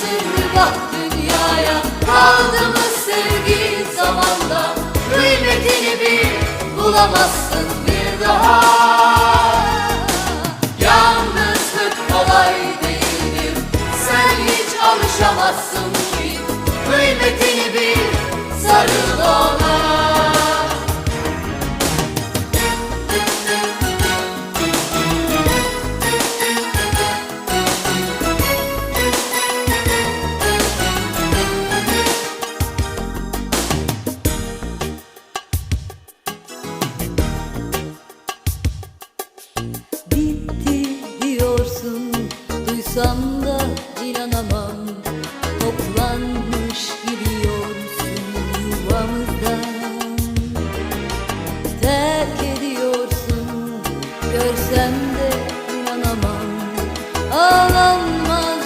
şimdi bak dünyaya. Kaldı mı sevgi zamanla Kıymetini bil bulamazsın bir daha. Yalnızlık kolay değildir Sen hiç alışamazsın Sorsam da inanamam. Toplanmış gidiyorsun yuvamızdan. Terk ediyorsun Görsem de inanamam. Ağlar